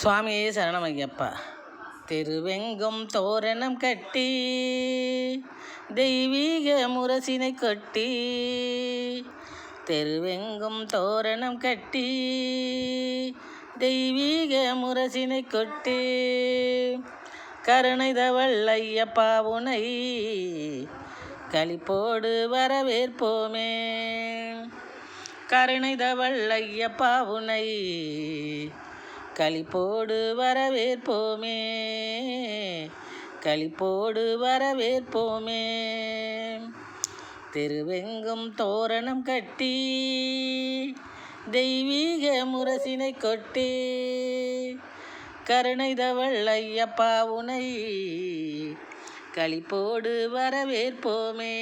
சுவாமியே சரணமையப்பா தெருவெங்கும் தோரணம் கட்டி தெய்வீக முரசினை கொட்டி தெருவெங்கும் தோரணம் கட்டி தெய்வீக முரசினை கொட்டி கருணைதவள் ஐயப்பா உனை களிப்போடு வரவேற்போமே. கருணைதவள் ஐயப்பா உனை களிப்போடு வரவேற்போமே. களிப்போடு வரவேற்போமே. தெருவெங்கும் தோரணம் கட்டி தெய்வீக முரசினை கொட்டி கருணைதவள் ஐயப்பா உனை களிப்போடு வரவேற்போமே.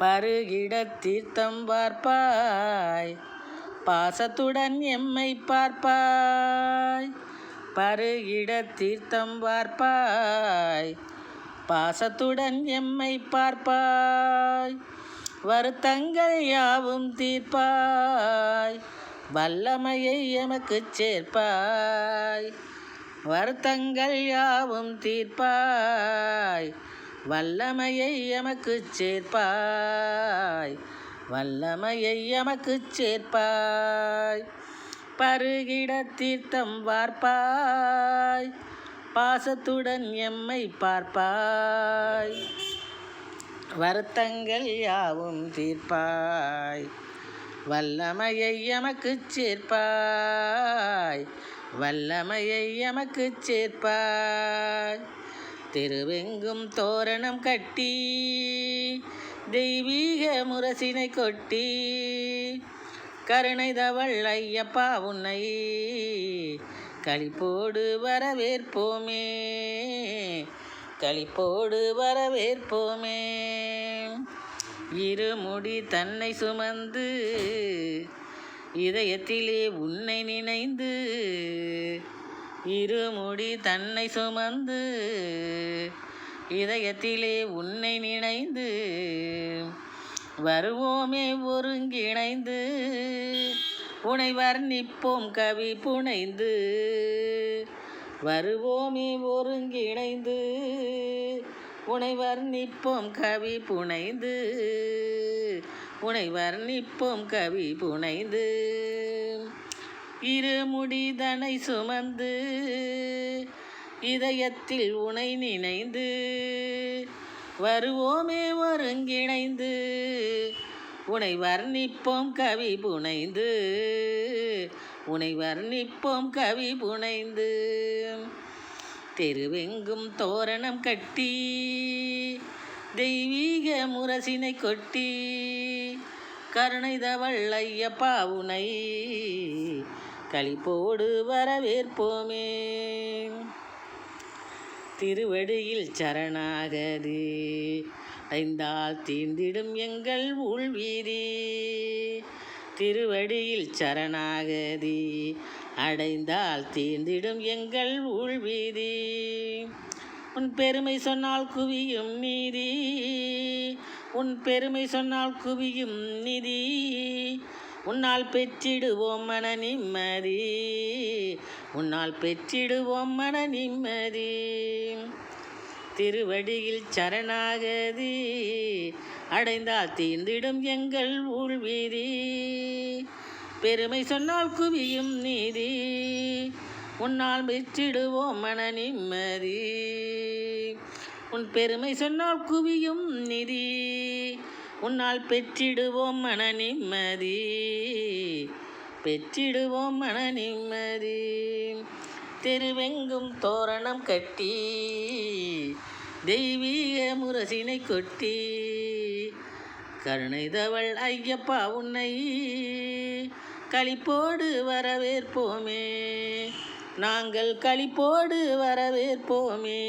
பருகிட தீர்த்தம் பார்ப்பாய் பாசத்துடன் எம்மை பார்ப்பாய். பருகிட தீர்த்தம் பார்ப்பாய். பாசத்துடன் எம்மை பார்ப்பாய். வருத்தங்கள் யாவும் தீர்ப்பாய். வல்லமையை எமக்கு சேர்ப்பாய். வருத்தங்கள் யாவும் தீர்ப்பாய். வல்லமையை எமக்கு சேர்ப்பாய். வல்லமையை எமக்கு சேர்ப்பாய். பருகிட தீர்த்தம் பார்ப்பாய் பாசத்துடன் எம்மை பார்ப்பாய். வருத்தங்கள் யாவும் தீர்ப்பாய். வல்லமையை எமக்கு சேர்ப்பாய். வல்லமையை எமக்கு சேர்ப்பாய். திருவெங்கும் தோரணம் கட்டி தெய்வீக முரசினை கொட்டி கருணைதவள் ஐயப்பா உன்னை களிப்போடு வரவேற்போமே களிப்போடு வரவேற்போமே. இருமுடி தன்னை சுமந்து இதயத்திலே உன்னை நினைந்து இருமுடி தன்னை சுமந்து இதயத்திலே உன்னை நினைந்து வருவோமே ஒருங்கிணைந்து. உனை வர்ணிப்போம் கவி புனைந்து வருவோமே ஒருங்கிணைந்து. உனை வர்ணிப்போம் கவி புனைந்து. உனை வர்ணிப்போம் கவி புனைந்து. இருமுடிதனை சுமந்து இதயத்தில் உனை நினைந்து வருவோமே ஒருங்கிணைந்து உனை வர்ணிப்போம் கவி புனைந்து உனை வர்ணிப்போம் கவி புனைந்து தெருவெங்கும் தோரணம் கட்டி தெய்வீக முரசினை கொட்டி கருணைதவள் ஐயப்பா உனை களிப்போடு வரவேற்போமே. திருவடியில் சரணாகதி. ஐந்தால் தீர்ந்திடும் எங்கள் உள்வீதி. திருவடியில் சரணாகதி. அடைந்தால் தீர்ந்திடும் எங்கள் உள்வீதி. உன் பெருமை சொன்னால் குவியும் நீதி. உன் பெருமை சொன்னால் குவியும் நிதி. உன்னால் பெற்றிடுவோம் மன நிம்மதி. உன்னால் பெற்றிடுவோம் மன நிம்மதி. திருவடியில் சரணாகதி. அடைந்தால் தீர்ந்திடும் எங்கள் ஊழ்வீதி பெருமை சொன்னால் குவியும் நீதி. உன்னால் பெற்றிடுவோம் மன நிம்மதி. உன் பெருமை சொன்னால் குவியும் நிதி. உன்னால் பெற்றிடுவோம் மன நிம்மதி. பெற்றிடுவோம் மன நிம்மதி. தெருவெங்கும் தோரணம் கட்டி தெய்வீக முரசினை கொட்டி கருணைதவள் ஐயப்பா உன்னை களிப்போடு வரவேற்போமே. நாங்கள் களிப்போடு வரவேற்போமே.